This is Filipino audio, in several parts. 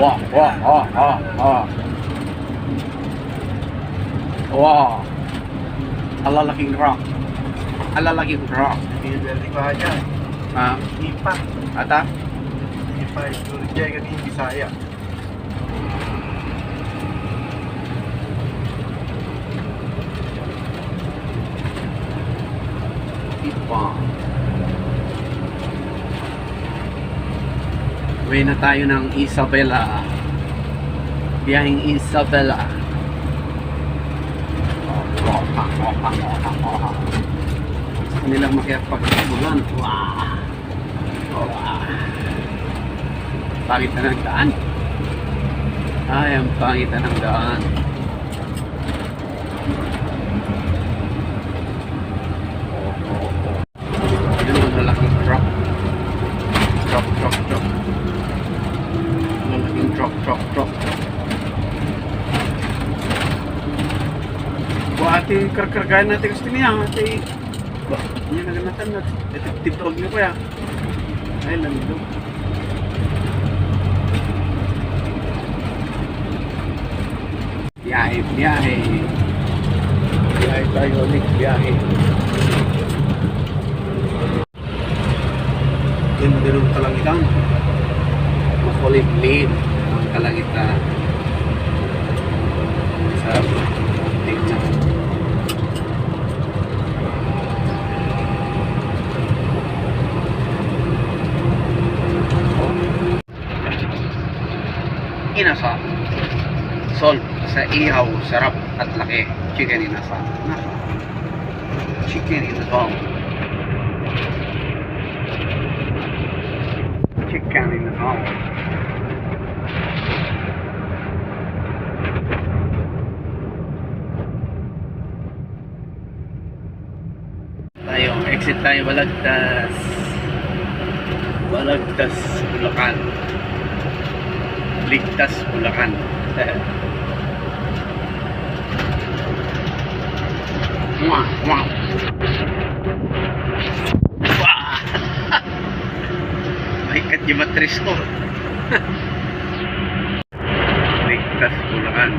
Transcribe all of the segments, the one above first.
Wah, wah, wah, wah, wah. Wow. Alalaking rock. Alalaking rock. Hindi ba niya? Ah, Ipa. ata? Ipa. Turjay ka ni Bisaya. Ipa. Uwi na tayo ng Isabela. Biyahing Isabela. Gusto nilang makipagpulan. Wow. Wow. Pangit na ng daan. Ay, ang pangit ng daan. Ate karkargahan natin gusto niya, ate. Ba, yan na ganatan natin. Ito, tiptog niyo pa ya. Ay, lando. Biyahe, biyahe. Biyahe tayo ulit, biyahe. Din ang kalangitan. Makulimlim ang kalangitan. Sa tingnan. Inasa. Sol sa ihaw, sarap at laki. Chicken inasa. Nasa. Chicken inasa. chicken in the home. Tayo, exit tayo, Balagtas. Balagtas, Bulacan. Ligtas, Bulacan. Mwah, mwah. Wah! Ay, kadyamatris ko. Ligtas, Bulacan.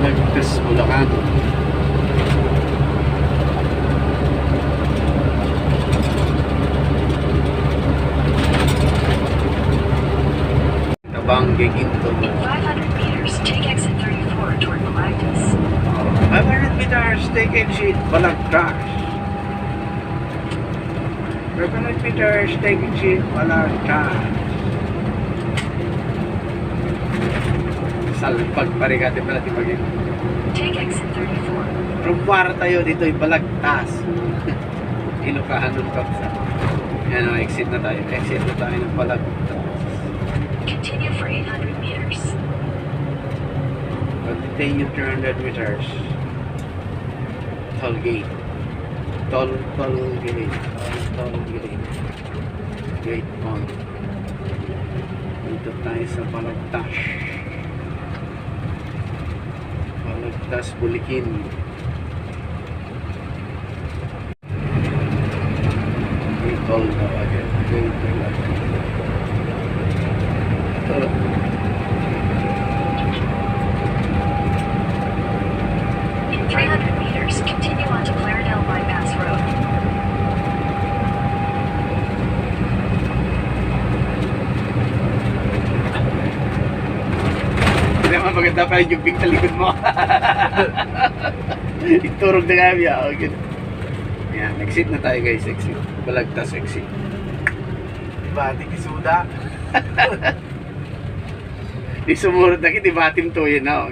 Ligtas, Bulacan. Tabangge Ginto. In 500 meters, take exit 34 toward Galactus. 500 meters, take exit, 500 meters, take exit, Balagtas. Salpag parigati pala di maging. Take exit 34. Rumpara tayo dito, Balagtas. Inukahan ng kapsa. Yan o, exit na tayo. Exit na tayo ng Balagtas. Continue for 800 meters. Continue 300 meters. Toll gate. Toll gate. Toll gate. Gate 1. Dito tayo sa Balagtas. Balagtas, Bulikin. May toll na agad. Gate na Toll. In 300 meters, continue onto Claredale Bypass Road. Hindi naman maganda pa yung jubing sa likod mo. Iturog na kami. ah. Okay. Yan, exit na tayo guys. Exit. Balagtas exit. Diba? Di kisuda. Di sumurot na kita, batim to yun na.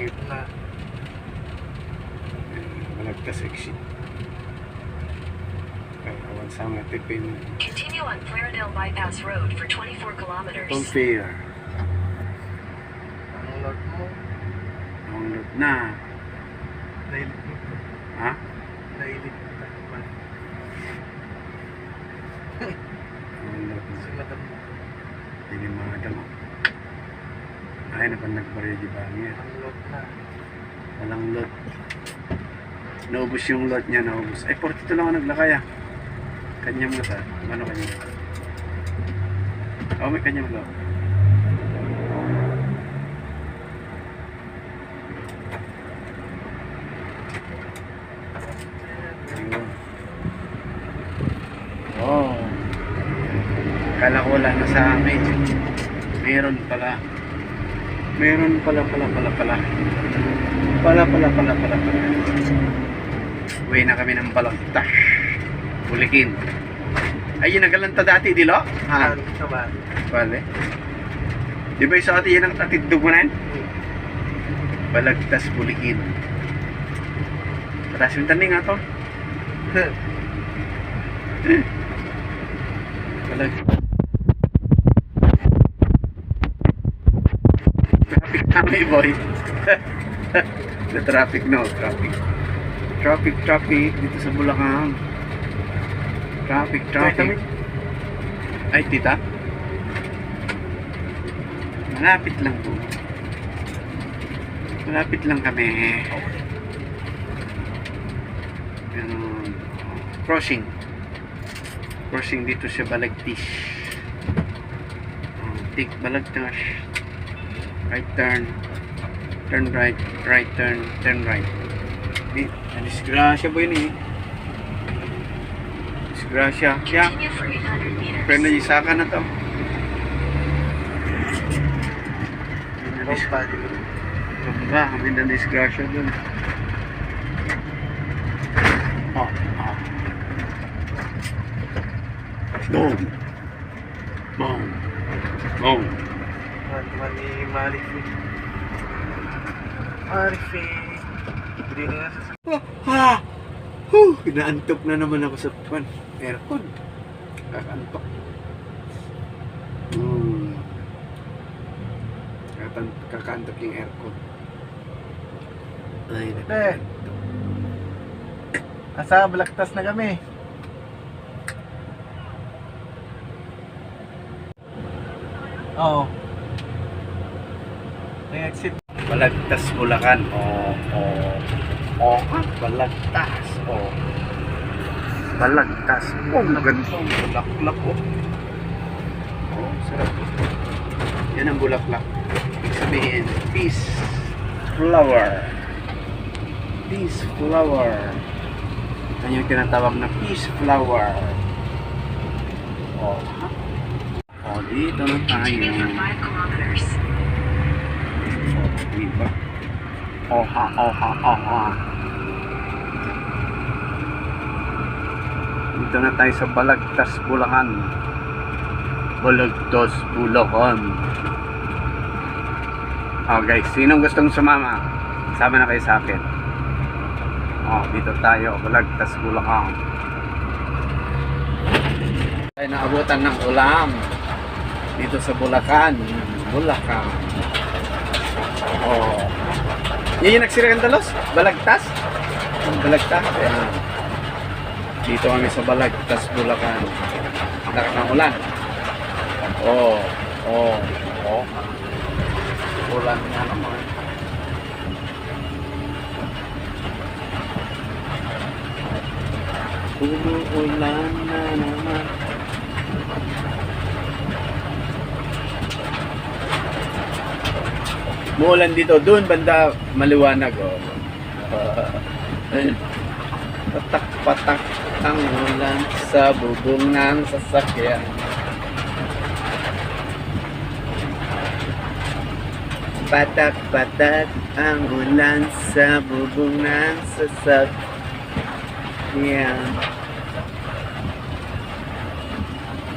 Balagtas exit. Okay, awan sa mga tipin. Continue on Claredale Bypass Road for 24 kilometers. Compare. Ang lord mo. Ang load na. Mo. Ha? Mo. Takpan. Ang load na. Si madam mo. Hindi mga damo. Ay, na pa nagbarya di ba niya? Ang lord na. Walang load. Naubos yung lot niya, naubos. Ay, 42 lang ako naglakay ah. Kanyang mata. Ano kanya? Oh, may kanyang mata. Ayun. Oh. Kala ko wala na sa amin. Meron pala. Meron pala pala pala pala. Pala pala pala pala pala. Uwi na kami ng balagtas. Bulikin. Ay, yun nagalanta dati, di lo? Ha? Vale. Di ba yung sa atin yan ang tatidog mo na yun? Balagtas bulikin. Patas yung taning nga to. Kami, boy. The traffic, no. Traffic. Traffic, traffic. Dito sa Bulacan. Traffic, traffic. Ay, tita. Malapit lang po. Malapit lang kami. Ganun. Crossing. Crossing dito sa Balagtis. Oh, Tik Balagtas. Right turn. Turn right. Right turn. Turn right. Di, disgrasya po yun eh. Disgrasya. Yeah. Continue for 800 meters. Friend na isaka na to. Rock body. Ba, kami na disgrasya dun. Oh, oh. Boom. Boom. Boom. Man, Marife. Marife. Hindi na nasa Oh, ha! Huh! Inaantok na naman ako sa pan. Aircon. Kakantok. Hmm. Katan kakantok yung aircon. Ay, Eh. Asa, balaktas na kami. Oo. May exit. Balagtas Bulacan. Oo. Oo. Oo. ah, Balagtas. Oo. Balagtas. Oh, ganda. Bulaklak. Oh. Oh, sarap. Yan ang bulaklak. Ibig sabihin, peace flower. Peace flower. Yan yung tinatawag na peace flower. Oh? Oh, dito na tayo. 5 kilometers. Diba? Oha, oha, oha. Dito na tayo sa Balagtas, Bulacan. Balagtas, Bulacan. Oh guys, sinong gustong sumama? Sama na kayo sa akin. Oh, dito tayo, Balagtas, Bulacan. Tayo naabutan ng ulam. Dito sa Bulacan. Bulacan. Oh. Yan yung nagsira ng dalos? Balagtas? Balagtas? Ayan. Dito kami sa Balagtas, Bulacan. Lakas ng ulan. Oh. Oh. Oh. Ulan nga naman. Umuulan na naman. Muulan dito, doon banda maliwanag oh. Patak-patak ang ulan sa bubong ng sasakyan. Patak-patak ang ulan sa bubong ng sasakyan.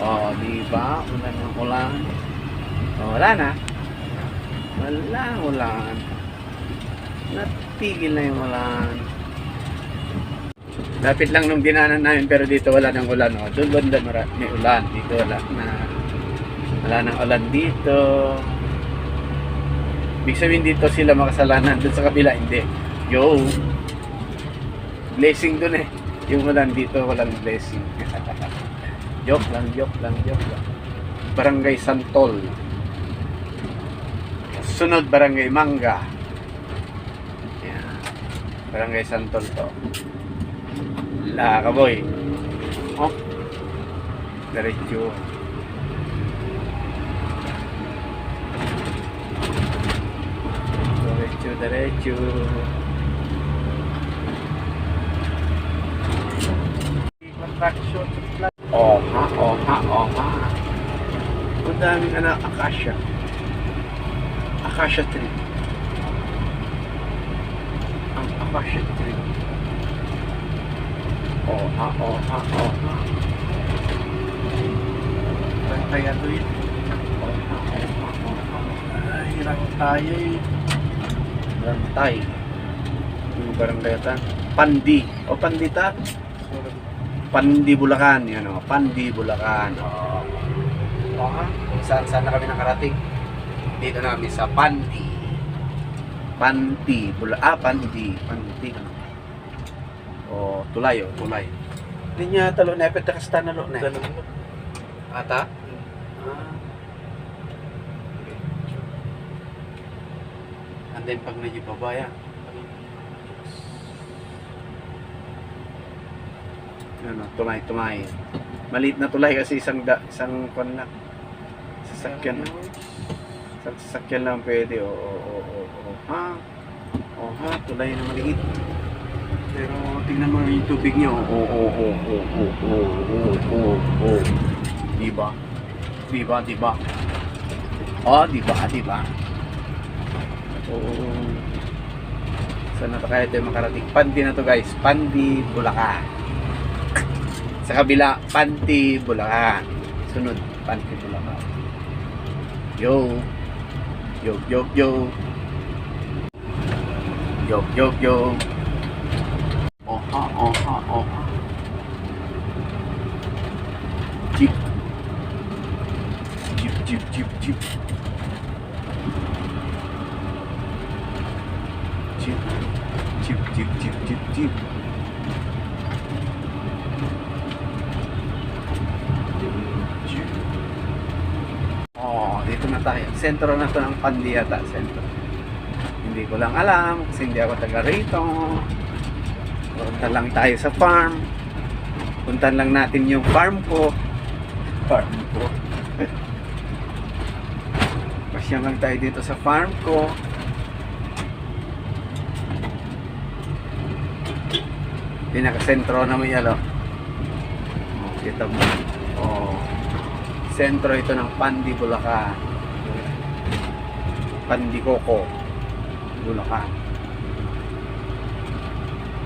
Oh, di ba? Ulan ng ulan. Oh, wala na. Wala, ulan. Natigil na yung ulan. Lapit lang nung dinanan namin pero dito wala nang ulan. Oh. Doon banda may ulan. Dito wala na. Wala nang ulan dito. Ibig sabihin dito sila makasalanan. Doon sa kabila hindi. Yo! Blessing doon eh. Yung ulan dito walang blessing. joke lang, joke lang, joke lang. Barangay Santol. Sunod Barangay Mangga. Yan. Barangay Santol to. Lakaboy. Oh. Diretso. Diretso, diretso. Contraction. Oh ha, oh oh ha. Ang daming anak, akasya. Akasya tree. Ang akasya tree. Oh ha, oh ha, oh ha. Bantayan. Oh ha, oh ha, oh ha. Tayo eh. Rantay. Yung barangay ata. Pandi. O pandita. Pandi Bulacan. Yan o. Pandi Bulacan. O. O ha? Kung saan saan na kami nakarating. Dito na kami sa Pandi. Pandi. Bula ah, Pandi. Pandi. O, tulay o. Tulay. Hindi niya talo na. Epet ka na lo na. Ganun mo. Ata? Ah. And then pag medyo babaya. Ano, tulay, tulay. Maliit na tulay kasi isang da, isang kwan lang. Sasakyan lang. Sasakyan lang pwede. Oo, oo, oo, oo. Ha? Oo, ha? Tulay na maliit. Pero tingnan mo yung tubig niyo. Oo, oo, oo, oo, oo, oo, oo, oo. Diba? Diba, diba? Oh, diba, diba? Oo. Saan na to kaya tayo makarating? Pandi na to guys. Pandi, Bulacan. Sa kabila, Panti, Bulacan. Sunod, Panti, Bulacan. Yo. Yo, yo, yo. Yo, yo, yo. Oha, oha, oha. Jeep. Jeep, jeep, jeep, jeep. Jeep. Jeep, jeep, jeep, jeep, jeep. Jeep. Tayo. Sentro na to ng Pandi yata, sentro. Hindi ko lang alam kasi hindi ako taga rito. Punta lang tayo sa farm. Puntan lang natin yung farm ko. Farm ko. Pasyang lang tayo dito sa farm ko. Pinaka-sentro naman yan, oh. Oh, Kita mo. Oh. Sentro ito ng Pandi, Bulacan. Pandi Coco. Bulacan.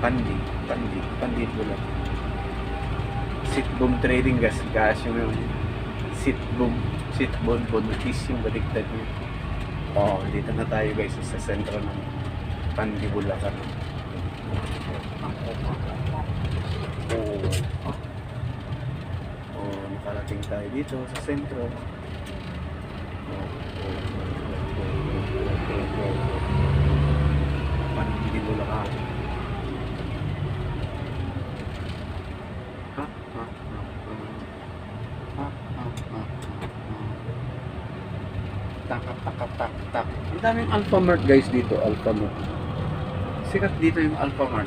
Pandi, Pandi, Pandi, Bulacan. Sitboom Trading Gas, gas yung yun. Sitboom, Sitboom, Bonus yung baliktad niya. Oh, dito na tayo guys sa sentro ng Pandi, Bulacan. Oh, oh, nakarating tayo dito sa sentro. Oh, oh, oh, oh, oh, oh, oh, oh. Ha? Ha? Ha? Ha? Tak, tak, tak, tak. Ang daming Alphamart guys dito, Alphamart. Sikat dito yung Alphamart.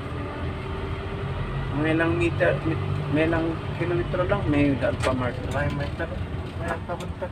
May lang meter, may lang kilometro lang may Alphamart. May may taro. May papunta.